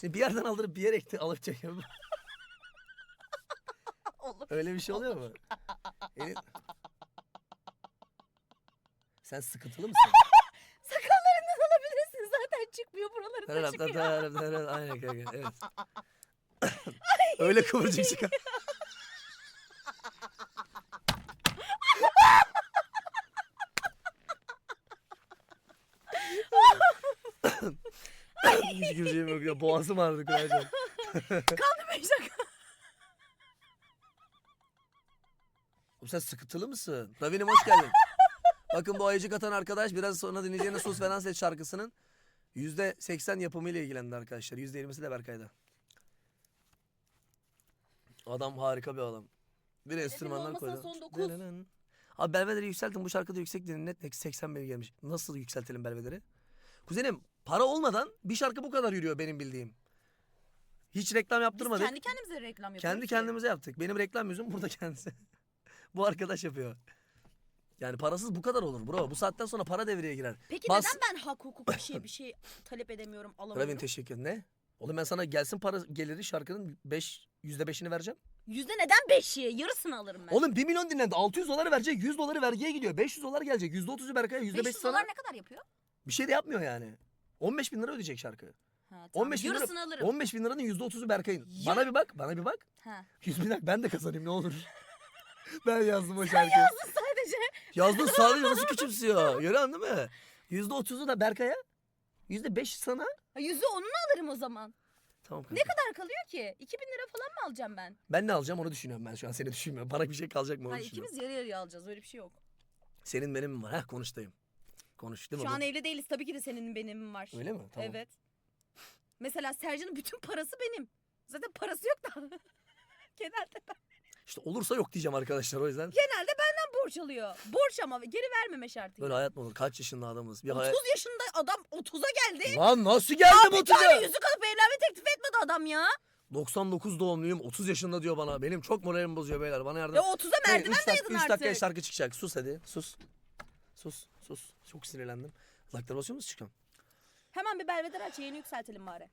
Şimdi bir yerden aldırıp bir yere ekti alıp çekiyorum. Olur. Öyle bir şey oluyor mu? Elin... Sen sıkıntılı mısın? Sakallarından alabilirsin zaten çıkmıyor buralarında çıkıyor. Aynen kanka evet. Öyle kıvırcık çıkar. Hiç güleceğim yok ya. Boğazım ağrıdı Kuraycan. Kaldı beş dakika. Oğlum sen sıkıntılı mısın? Davinim hoş geldin. Bakın bu ayıcık atan arkadaş biraz sonra dinleyeceğiniz Sus Veren Ses şarkısının %80 yapımıyla ilgilendi arkadaşlar. %20'si de Berkay'da. Adam harika bir adam. Bir enstrümanlar olmasa koydu. son dokuz. Abi Belvedere'yi yükseltin. Bu şarkıda yüksek dinle. Net 80 bin gelmiş. Nasıl yükseltelim Belvedere'yi? Kuzenim para olmadan bir şarkı bu kadar yürüyor benim bildiğim. Hiç reklam Biz yaptırmadık. kendi kendimize reklam yapıyoruz. Kendi ki. kendimize yaptık. Benim reklam yüzüm burada kendisi. bu arkadaş yapıyor. Yani parasız bu kadar olur bro. Bu saatten sonra para devreye girer. Peki Bas- neden ben hak hukuk bir şey bir şey talep edemiyorum alamıyorum? Ravin teşekkür Ne? Oğlum ben sana gelsin para geliri şarkının 5 %5'ini vereceğim. Yüzde neden beşi? Yarısını alırım ben. Oğlum 1 milyon dinlendi. 600 doları verecek. 100 doları vergiye gidiyor. 500 dolar gelecek. %30'u Berkay'a %5'i 500 sana. dolar ne kadar yapıyor? Bir şey de yapmıyor yani. 15 bin lira ödeyecek şarkı. Ha, tamam. 15 bin lira, alırım. 15 bin liranın %30'u Berkay'ın. Bana bir bak. Bana bir bak. Ha. 100 bin lira ben de kazanayım ne olur. ben yazdım o şarkıyı. Sadece Yazdın sadece nasıl küçümsüyor. Görüyorsun değil mi? Yüzde otuzu da Berkay'a. Yüzde beş sana. Ha, yüzde onunu alırım o zaman. Tamam kanka. Ne kadar kalıyor ki? 2000 lira falan mı alacağım ben? Ben ne alacağım onu düşünüyorum ben şu an. Seni düşünmüyorum. Bana bir şey kalacak mı onu Hayır düşünüyorum. ikimiz yarı yarıya alacağız öyle bir şey yok. Senin benim mi var? Heh konuştayım. Konuş değil mi? Şu an Bu- evli değiliz tabii ki de senin benim var. Öyle mi? Tamam. Evet. Mesela Sercan'ın bütün parası benim. Zaten parası yok da. genelde, ben- İşte olursa yok diyeceğim arkadaşlar o yüzden. genelde benden borç alıyor. Borç ama geri vermeme şartıyla. Böyle hayat mı olur? Kaç yaşında adamız? Bir 30 hayat... yaşında adam 30'a geldi. Lan nasıl geldim Bir tane 30'a? yüzük alıp evlenme teklif etmedi adam ya. 99 doğumluyum 30 yaşında diyor bana. Benim çok moralim bozuyor beyler bana yardım. Ya 30'a merdiven dayadın üç artık. dakikaya şarkı çıkacak. Sus hadi. Sus. Sus. Sus. Çok sinirlendim. Laktar basıyor musun çıkıyorum? Hemen bir belveder aç yayını yükseltelim bari.